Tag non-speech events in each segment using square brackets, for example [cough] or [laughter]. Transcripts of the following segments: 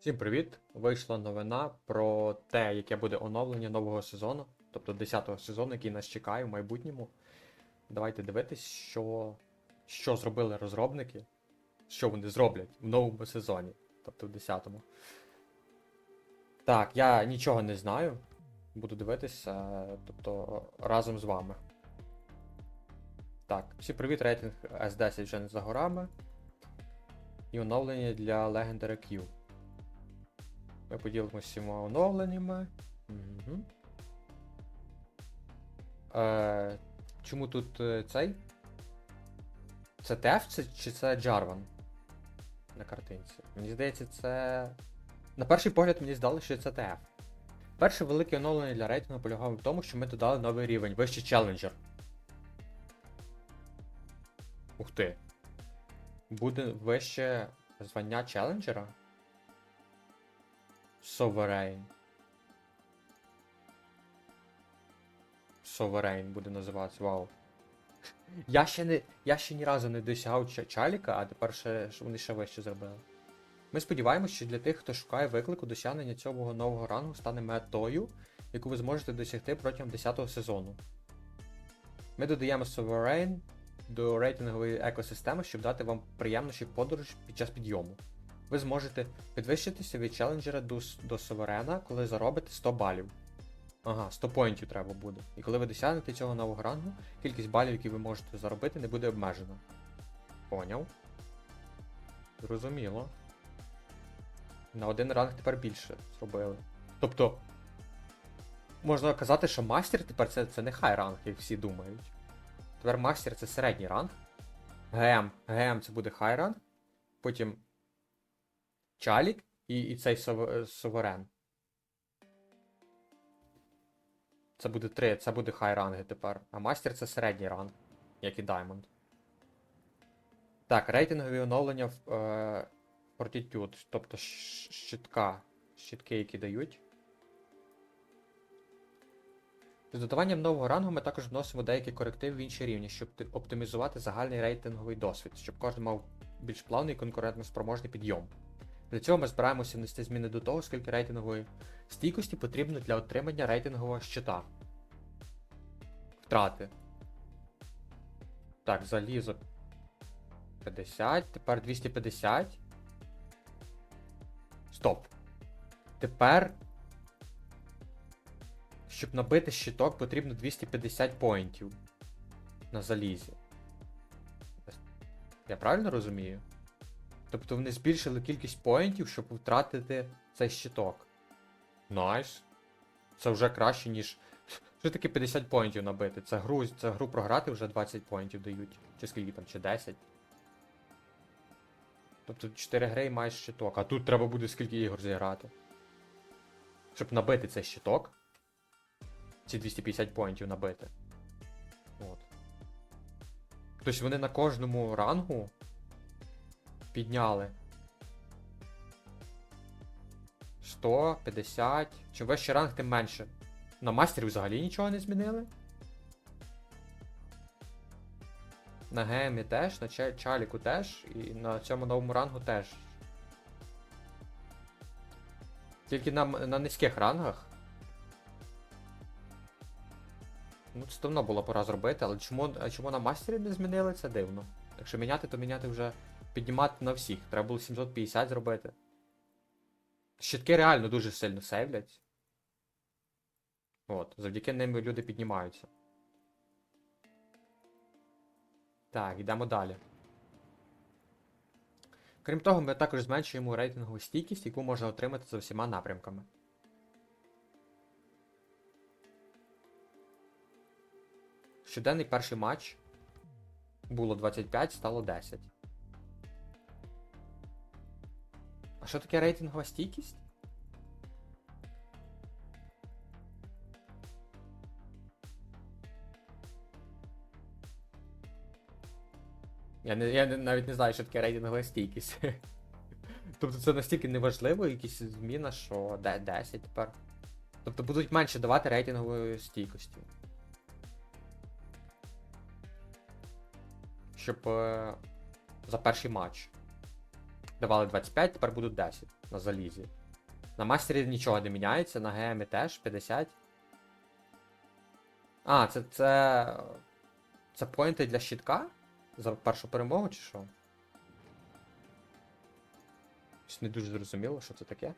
Всім привіт! Вийшла новина про те, яке буде оновлення нового сезону, тобто 10-го сезону, який нас чекає в майбутньому. Давайте дивитись, що, що зробили розробники, що вони зроблять в новому сезоні, тобто в 10-му. Так, я нічого не знаю. Буду дивитися, тобто разом з вами. Так, всім привіт, рейтинг S10 вже не за горами. І оновлення для Legendary Q. Ми поділимося всіма оновленнями. Угу. Е, чому тут е, цей? Це Теф чи це Джарван? На картинці. Мені здається, це. На перший погляд мені здалося, що це ТФ. Перше велике оновлення для рейтингу полягало в тому, що ми додали новий рівень, вищий челенджер. Ух ти. Буде вище звання челенджера? Sovereign. Sovereign буде називатися, вау. [laughs] Я ще не. Я ще ні разу не досягав чаліка, а тепер ще вони ще вище зробили. Ми сподіваємося, що для тих, хто шукає виклику, досягнення цього нового рангу стане метою, яку ви зможете досягти протягом 10-го сезону. Ми додаємо Sovereign до рейтингової екосистеми, щоб дати вам приємніші подорож під час підйому. Ви зможете підвищитися від челенджера до, до суверена, коли заробите 100 балів. Ага, 100 поінтів треба буде. І коли ви досягнете цього нового рангу, кількість балів, які ви можете заробити, не буде обмежена. Поняв? Зрозуміло. На один ранг тепер більше зробили. Тобто, можна казати, що мастер тепер це, це не хай ранг, як всі думають. Тепер мастер це середній ранг. ГМ. ГМ це буде хай ранг. Потім Чалік і, і цей е, суверен. Це буде три, це буде хай ранги тепер. А мастер це середній ранг, як і Diamond. Так, рейтингові оновлення в е, тобто щитка. Щитки, які дають. З додаванням нового рангу ми також вносимо деякі корективи в інші рівні, щоб оптимізувати загальний рейтинговий досвід, щоб кожен мав більш плавний і конкурентноспроможний підйом. Для цього ми збираємося внести зміни до того, скільки рейтингової стійкості потрібно для отримання рейтингового щита. Втрати. Так, залізо 50, тепер 250. Стоп. Тепер. Щоб набити щиток, потрібно 250 поінтів на залізі. Я правильно розумію? Тобто вони збільшили кількість поінтів, щоб втратити цей щиток. Найс. Це вже краще, ніж. Що таке 50 поінтів набити? Це гру, це гру програти вже 20 поінтів дають. Чи скільки там, чи 10. Тобто 4 гри і маєш щиток. А тут треба буде скільки ігор зіграти. Щоб набити цей щиток. Ці 250 поінтів набити. От. Тобто вони на кожному рангу підняли. 150. Чим вищий ранг, тим менше. На мастері взагалі нічого не змінили. На гемі теж, на чаліку теж, і на цьому новому рангу теж. Тільки на, на низьких рангах. Ну, це давно було пора зробити, але чому, чому на мастері не змінили, це дивно. Якщо міняти, то міняти вже піднімати на всіх. Треба було 750 зробити. Щитки реально дуже сильно сейвлять. От, завдяки ним люди піднімаються. Так, йдемо далі. Крім того, ми також зменшуємо рейтингову стійкість, яку можна отримати за всіма напрямками. Щоденний перший матч було 25, стало 10. Що таке рейтингова стійкість? Я, не, я навіть не знаю, що таке рейтингова стійкість. [laughs] тобто це настільки неважливо, якісь зміна, що 10 тепер. Тобто будуть менше давати рейтингової стійкості. Щоб е, за перший матч давали 25, тепер будуть 10. на залізі. На мастері нічого не міняється, на ГМі теж 50. А, це. це. Це поінти для щитка? За першу перемогу чи що? Щось не дуже зрозуміло, що це таке.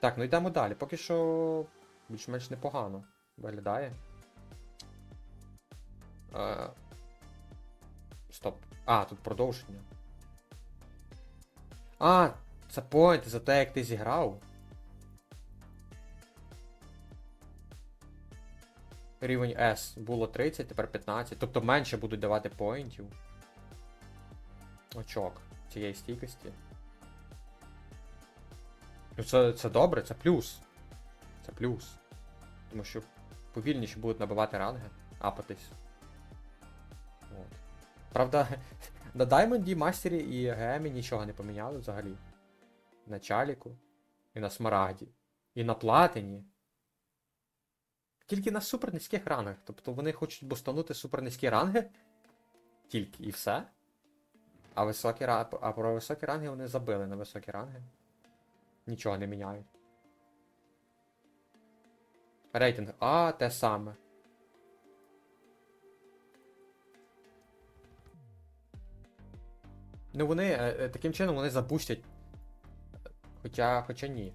Так, ну йдемо далі. Поки що більш-менш непогано виглядає. Е... Стоп. А, тут продовження. А, це поінт за те, як ти зіграв. Рівень S було 30, тепер 15. Тобто менше будуть давати поінтів. Очок цієї стійкості. Ну це, це добре, це плюс. Це плюс. Тому що повільніше будуть набивати ранги, апатись. От. Правда, на Даймонді, Мастері і ГМі нічого не поміняли взагалі. На Чаліку, і на Смарагді, і на Платині. Тільки на супер низьких рангах. Тобто вони хочуть бустанути супер низькі ранги. Тільки і все. А високі а про високі ранги вони забили на високі ранги. Нічого не міняють. Рейтинг. А, те саме. Ну вони е, е, таким чином вони запустять. Хоча, хоча ні.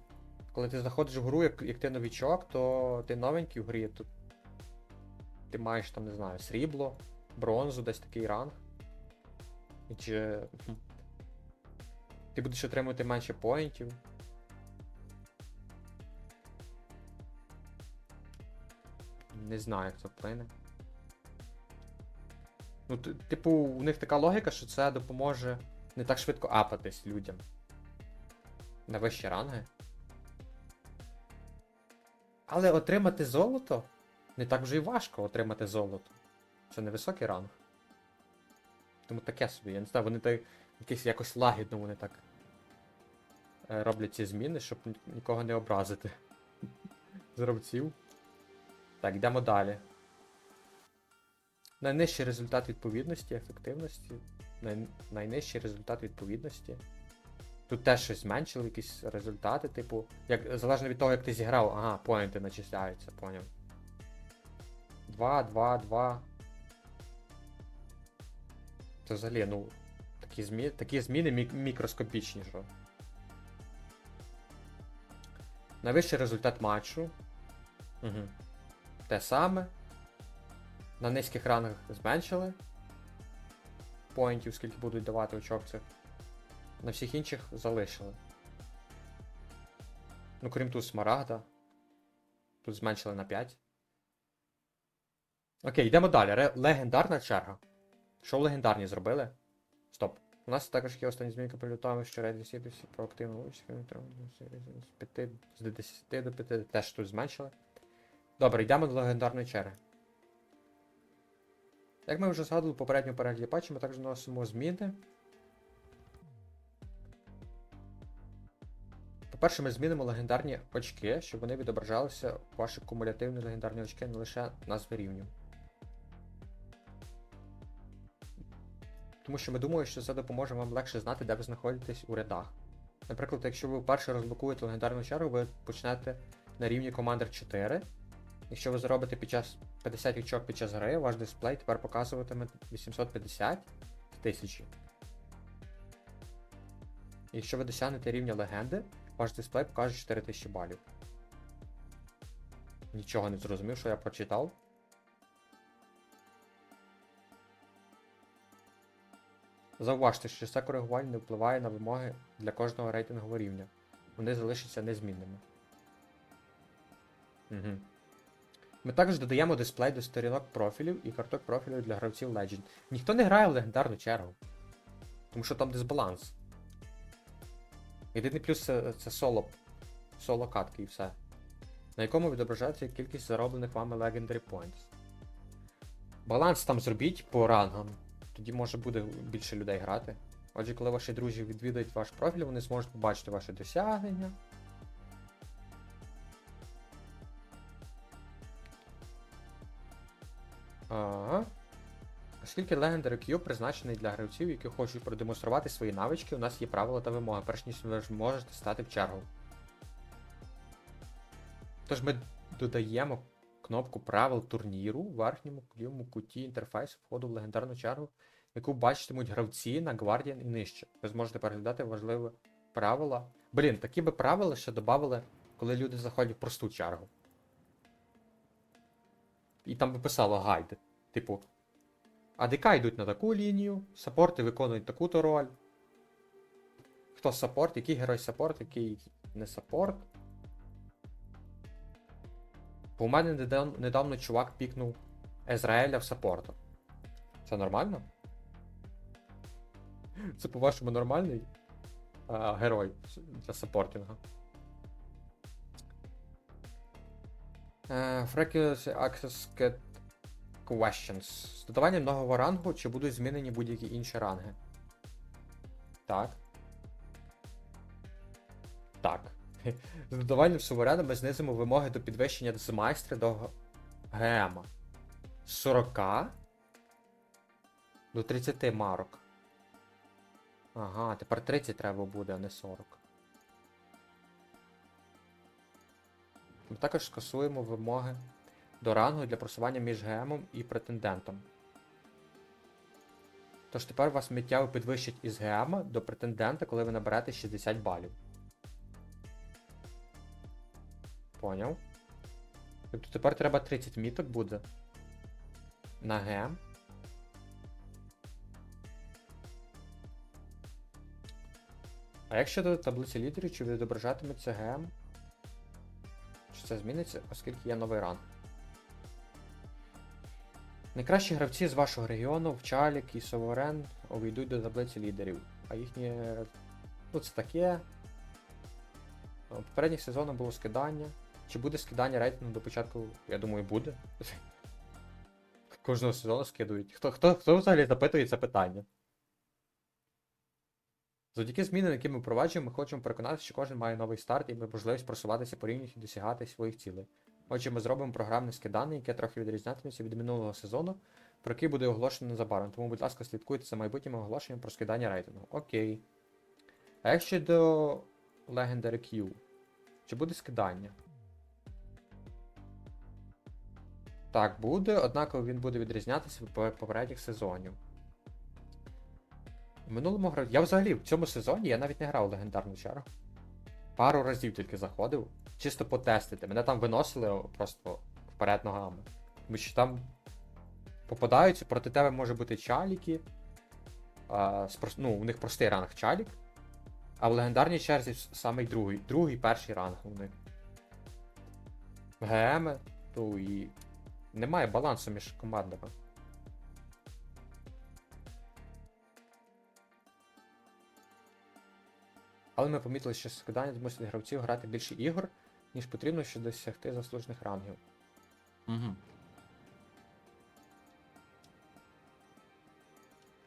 Коли ти заходиш в гру, як, як ти новічок, то ти новенький в грі, то ти маєш там, не знаю, срібло, бронзу, десь такий ранг. І чи. Ти будеш отримувати менше поінтів. Не знаю, як це вплине. Ну, типу, у них така логіка, що це допоможе не так швидко апатись людям. На вищі ранги. Але отримати золото не так вже й важко отримати золото. Це не високий ранг. Тому таке собі, я не знаю, вони так якось, якось лагідно вони так е, роблять ці зміни, щоб нікого не образити. [laughs] З гравців. Так, йдемо далі. Найнижчий результат відповідності, ефективності. Най... Найнижчий результат відповідності. Тут теж щось зменшили, якісь результати, типу. Як, залежно від того, як ти зіграв, ага, поінти начисляються, поняв. 2, 2, 2. Це взагалі, ну. Такі, змі... такі зміни мік... мікроскопічні, що. Найвищий результат матчу. Угу. Те саме. На низьких рангах зменшили. Поінтів, скільки будуть давати очок. На всіх інших залишили. Ну, крім тут смарагда. Тут зменшили на 5. Окей, йдемо далі. Ре- Легендарна черга. Що в легендарні зробили? Стоп. У нас також є останні змінки прилітаємо, що рейд сідусі про активну участь. з 5 з 10 до 5 теж тут зменшили. Добре, йдемо до легендарної черги. Як ми вже згадували в попередньому перегляді патчі, ми також вносимо зміни. По-перше, ми змінимо легендарні очки, щоб вони відображалися ваші кумулятивні легендарні очки, не лише назви рівнів. Тому що ми думаємо, що це допоможе вам легше знати, де ви знаходитесь у рядах. Наприклад, якщо ви вперше розблокуєте легендарну чергу, ви почнете на рівні Commander 4. Якщо ви заробите під час 50 очок під час гри, ваш дисплей тепер показуватиме 850 з 1000. Якщо ви досягнете рівня легенди, ваш дисплей покаже 4000 балів. Нічого не зрозумів, що я прочитав. Зауважте, що це коригування не впливає на вимоги для кожного рейтингового рівня. Вони залишаться незмінними. Угу. Ми також додаємо дисплей до сторінок профілів і карток профілю для гравців Legend. Ніхто не грає в легендарну чергу. Тому що там дисбаланс. Єдиний плюс це, це соло. Соло катки і все. На якому відображається кількість зароблених вами Legendary Points. Баланс там зробіть по рангам. Тоді може буде більше людей грати. Отже, коли ваші друзі відвідають ваш профіль, вони зможуть побачити ваші досягнення. Оскільки Legendary Q призначений для гравців, які хочуть продемонструвати свої навички, у нас є правила та вимоги, перш ніж ви можете стати в чергу. Тож ми додаємо кнопку правил турніру в верхньому лівому куті інтерфейсу входу в легендарну чергу, яку бачитимуть гравці на Guardian і нижче. Ви зможете переглядати важливі правила. Блін, такі би правила ще додавали, коли люди заходять в просту чергу. І там би писало гайд. Типу, АДК йдуть на таку лінію, саппорти виконують таку-то роль. Хто саппорт, який герой саппорт, який не саппорт. Бо у мене недавно, чувак пікнув Езраїля в саппорта. Це нормально? [laughs] Це по-вашому нормальний а, герой для саппортінга. Е, Frequency Access Questions. З додаванням нового рангу чи будуть змінені будь-які інші ранги? Так. Так. [laughs] З додаванням суверена ми знизимо вимоги до підвищення з майстра до ГМ. З 40 до 30 марок. Ага, тепер 30 треба буде, а не 40. Ми також скасуємо вимоги до рангу для просування між ГМом і претендентом. Тож тепер вас миттєво підвищить із ГМа до претендента, коли ви наберете 60 балів. Поняв. Тобто тепер треба 30 міток буде. На ГМ. А якщо до таблиці лідерів, чи відображатиметься ГМ? Чи це зміниться, оскільки є новий ранг? Найкращі гравці з вашого регіону, Вчалік і Соверен увійдуть до таблиці лідерів. А їхні. Ну, це таке. У попередніх сезонах було скидання. Чи буде скидання рейтингу до початку? Я думаю, буде. Кожного сезону скидують. Хто, хто, хто взагалі запитує це питання? Завдяки змінам, які ми впроваджуємо, ми хочемо переконатися, що кожен має новий старт і можливість просуватися по рівнях і досягати своїх цілей. Отже, ми зробимо програмне скидання, яке трохи відрізнятиметься від минулого сезону, про який буде оголошено незабаром. Тому, будь ласка, слідкуйте за майбутнім оголошенням про скидання рейтингу. Окей. А як щодо Legendary Q? Чи буде скидання? Так, буде, однак він буде відрізнятися від попередніх сезонів. В минулому грав. Я взагалі в цьому сезоні я навіть не грав легендарну чергу. Пару разів тільки заходив. Чисто потестити. Мене там виносили просто вперед ногами. Тому що там попадаються, проти тебе може бути чаліки. А, ну, у них простий ранг чалік. А в легендарній черзі с- самий другий. Другий перший ранг у них. ГМ, то і. Немає балансу між командами. Але ми помітили, що скидання змусить гравців грати більше ігор, ніж потрібно, щоб досягти заслужених рангів. Угу.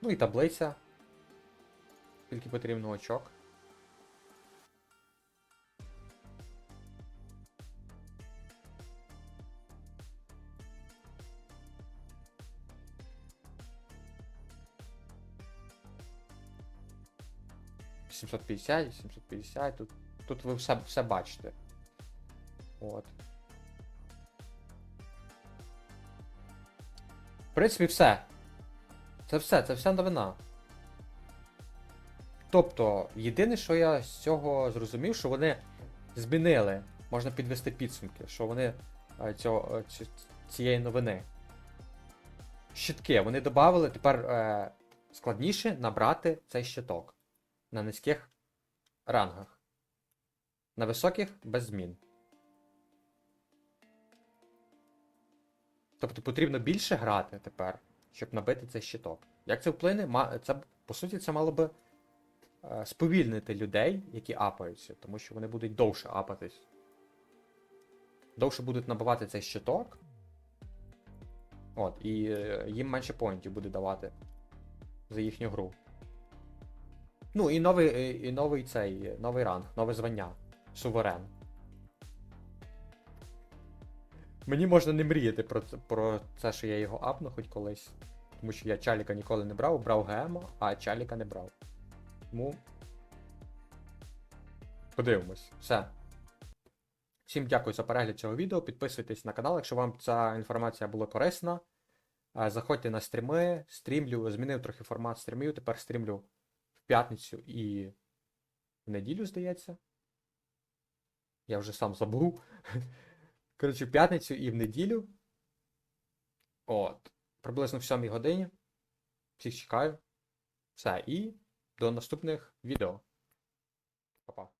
Ну і таблиця. Скільки потрібно очок. Сімсот п'ятдесят, 750, тут, тут ви все, все бачите. От. В принципі, все. Це все, це вся новина. Тобто, єдине, що я з цього зрозумів, що вони змінили, можна підвести підсумки, що вони е, цього, е, цієї новини. Щитки, вони додали тепер е, складніше набрати цей щиток на низьких рангах. На високих без змін. Тобто потрібно більше грати тепер, щоб набити цей щиток. Як це вплине? Це, по суті, це мало би е, сповільнити людей, які апаються, тому що вони будуть довше апатись. Довше будуть набивати цей щиток. От, і е, їм менше поінтів буде давати за їхню гру. Ну, і новий, і- і новий цей, е, новий ранг, нове звання. Суверен. Мені можна не мріяти про це, про це, що я його апну хоч колись. Тому що я чаліка ніколи не брав, брав ГМО, а чаліка не брав. Тому. Подивимось. Все. Всім дякую за перегляд цього відео. Підписуйтесь на канал, якщо вам ця інформація була корисна. Е, Заходьте на стріми, стрімлю, змінив трохи формат стрімів, тепер стрімлю п'ятницю і в неділю, здається. Я вже сам забув. [laughs] Коротше, в п'ятницю і в неділю. От. Приблизно в 7 годині. Всіх чекаю. Все, і до наступних відео. Па-па.